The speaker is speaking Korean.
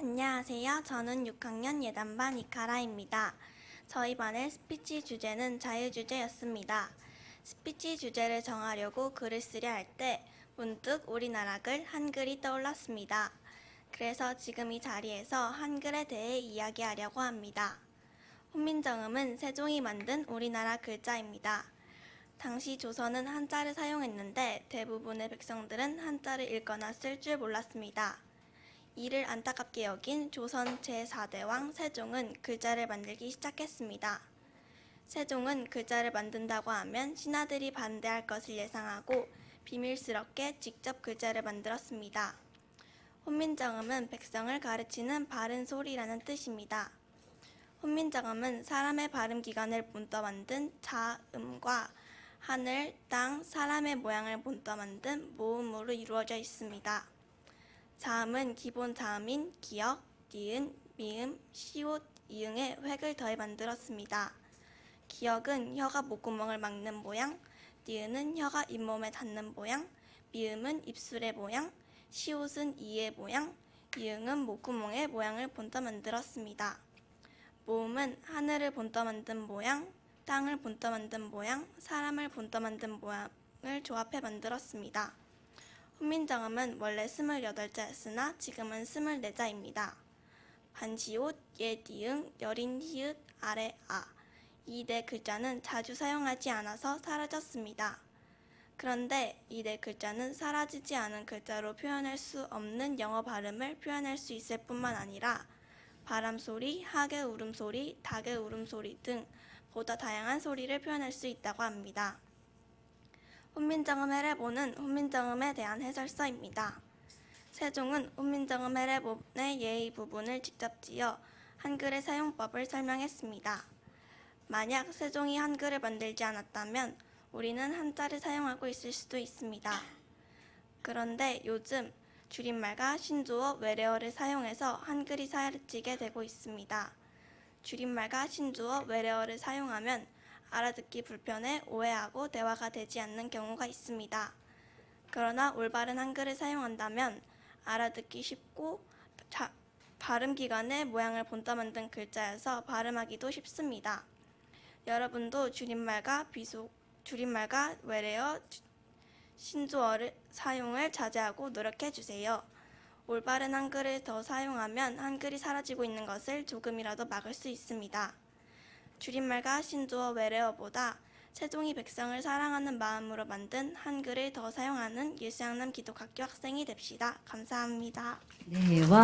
안녕하세요. 저는 6학년 예단반 이카라입니다. 저희 반의 스피치 주제는 자유주제였습니다. 스피치 주제를 정하려고 글을 쓰려 할 때 문득 우리나라 글 한글이 떠올랐습니다. 그래서 지금 이 자리에서 한글에 대해 이야기하려고 합니다. 훈민정음은 세종이 만든 우리나라 글자입니다. 당시 조선은 한자를 사용했는데 대부분의 백성들은 한자를 읽거나 쓸 줄 몰랐습니다. 이를 안타깝게 여긴 조선 제4대왕 세종은 글자를 만들기 시작했습니다. 세종은 글자를 만든다고 하면 신하들이 반대할 것을 예상하고 비밀스럽게 직접 글자를 만들었습니다. 훈민정음은 백성을 가르치는 바른 소리라는 뜻입니다. 훈민정음은 사람의 발음 기관을 본떠 만든 자음과 하늘, 땅, 사람의 모양을 본떠 만든 모음으로 이루어져 있습니다. 자음은 기본 자음인 기역, 니은, 미음, 시옷, 이응에 획을 더해 만들었습니다. 기역은 혀가 목구멍을 막는 모양, 니은은 혀가 잇몸에 닿는 모양, 미음은 입술의 모양, 시옷은 이의 모양, 이응은 목구멍의 모양을 본떠 만들었습니다. 모음은 하늘을 본떠 만든 모양, 땅을 본떠 만든 모양, 사람을 본떠 만든 모양을 조합해 만들었습니다. 훈민정음은 원래 28자였으나 지금은 24자입니다. 반시옷, 예디응, 여린 히읗, 아래 아. 이 네 글자는 자주 사용하지 않아서 사라졌습니다. 그런데 이 네 글자는 사라지지 않은 글자로 표현할 수 없는 영어 발음을 표현할 수 있을 뿐만 아니라 바람 소리, 하계 울음소리, 닭의 울음소리 등 보다 다양한 소리를 표현할 수 있다고 합니다. 훈민정음 해례보는 훈민정음에 대한 해설서입니다. 세종은 훈민정음 해례본의 예의 부분을 직접 지어 한글의 사용법을 설명했습니다. 만약 세종이 한글을 만들지 않았다면 우리는 한자를 사용하고 있을 수도 있습니다. 그런데 요즘 줄임말과 신조어, 외래어를 사용해서 한글이 사라지게 되고 있습니다. 줄임말과 신조어, 외래어를 사용하면 알아듣기 불편해 오해하고 대화가 되지 않는 경우가 있습니다. 그러나 올바른 한글을 사용한다면 알아듣기 쉽고 자- 발음 기관의 모양을 본떠 만든 글자여서 발음하기도 쉽습니다. 여러분도 줄임말과 비속 줄임말과 외래어 주- 신조어를 사용을 자제하고 노력해 주세요. 올바른 한글을 더 사용하면 한글이 사라지고 있는 것을 조금이라도 막을 수 있습니다. 줄임말과 신조어 외래어보다 세종이 백성을 사랑하는 마음으로 만든 한글을 더 사용하는 예수양남 기독학교 학생이 됩시다. 감사합니다. 네, 와.